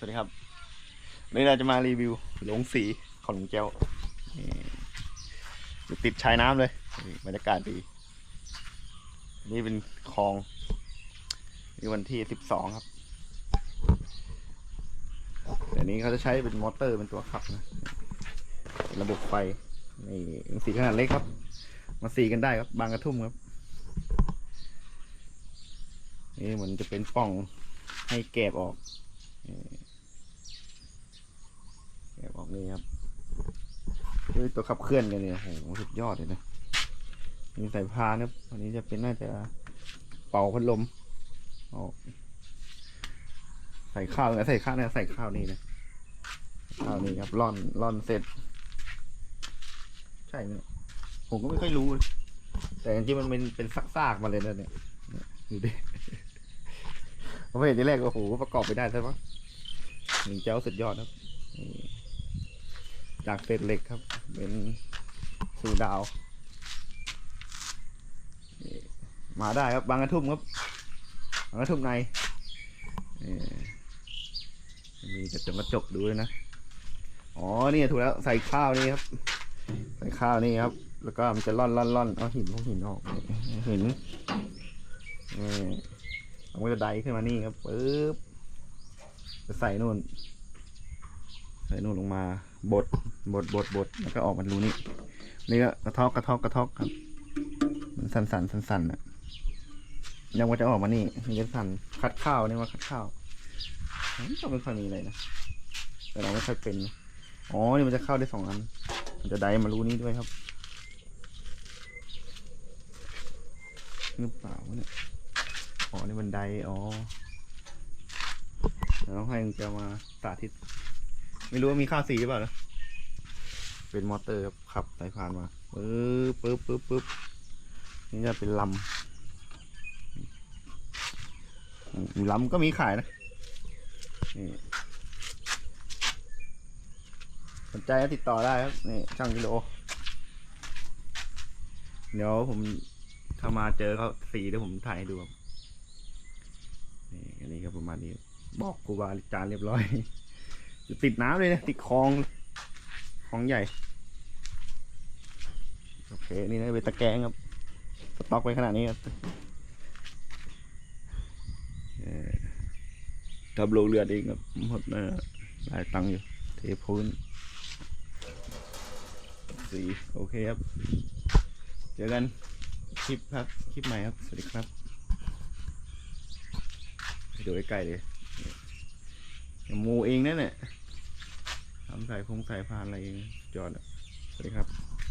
สวัสดีครับวันนี้เราจะมารีวิวโรงสีของหลงแก้วนี่อยู่ติดชายน้ำเลยบรรยากาศดี นี่เป็นคลองนี่วันที่สิบสองครับเดี๋ยวนี้เขาจะใช้เป็นมอเตอร์เป็นตัวขับนะระบบไฟนี่สีขนาดเล็กครับ มาสีกันได้ครับ บางกระทุ่มครับ นี่มันจะเป็นป่องให้แกบออก ออกนี่ครับด้วยตัวขับเคลื่อนกันเนี่ยโอ้โหสุดยอดเลยนะมีสายพานครับอันนี้จะเป็นน่าจะเป่าพัดลมออกใส่ข้าวนะใส่ข้าวนี่ยใส่ข้าวนี่นะข้าวนี่ครับร่อนร่อนเสร็จ ใช่ไหมผมก็ไม่ค่อยรู้ แต่จริงๆมันเป็นเป็นซากมาเลยนะเนี่ยดูดิผมเห็นทีแรกก็โอ้โหประกอบไปได้ใช่ปะหนึ่งเจ้าสุดยอดครับนี่ จากเศษเหล็กครับ เป็นสู่ดาวมาได้ครับบางกระทุ่มครับบางกระทุ่มในนี่มีกระจกกระจกดูด้วยนะอ๋อนี่ถูกแล้วใส่ข้าวนี่ครับ ใส่ข้าวนี่ครับ แล้วก็มันจะร่อนร่อนร่อนเอาหินพวกหินออกนี่หินนี่มันก็จะไดขึ้นมานี่ครับปึ๊บจะใส่นู่น ใส่นู่นลงมาบดบดบดบดแล้วก็ออกมารูนี่นี่ก็กระทอกกระทอกกระทอกครับมันสั่นสั่นสั่นสั่นอะยังว่าจะออกมานี่มันจะสั่นคัดข้าวนี่ว่าคัดข้าวอืมก็ไม่ค่อยมีอะไรนะแต่เราไม่ค่อยเป็นอ๋อนี่มันจะเข้าได้สองอันมันจะได้มารูนี้ด้วยครับหรือเปล่าเนี่ยอ๋อนี่มันไดอ๋อเดี๋ยวต้องให้มึงจะมาสาธิต ไม่รู้ว่ามีข้าวสีหรือเปล่านะเป็นมอเตอร์ครับขับสายพานมาปึ๊บปึ๊บปึ๊บปึ๊บนี่จะเป็นลำลำก็มีขายนะสนใจก็ติดต่อได้ครับนี่ช่างกิโล เดี๋ยวผมถ้ามาเจอเขาสีเดี๋ยวผมถ่ายให้ดูครับนี่อันนี้ก็ประมาณนี้ บอกครูบาอาจารย์เรียบร้อย ติดน้ำเลยนะติดคลองคลองใหญ่ โอเค นี่นะเป็นตะแกรงครับสต็อกไว้ขนาดนี้ครับเอ่อทับโลเรือนเองครับหมดนะหลายตังค์อยู่ เทพื้นสีโอเคครับ เจอกันคลิปครับ คลิปใหม่ครับ สวัสดีครับดูใกล้ๆเลยมูเองนั่นแหละ ทำสายพงสายพานอะไรเองจอดสวัสดีครับ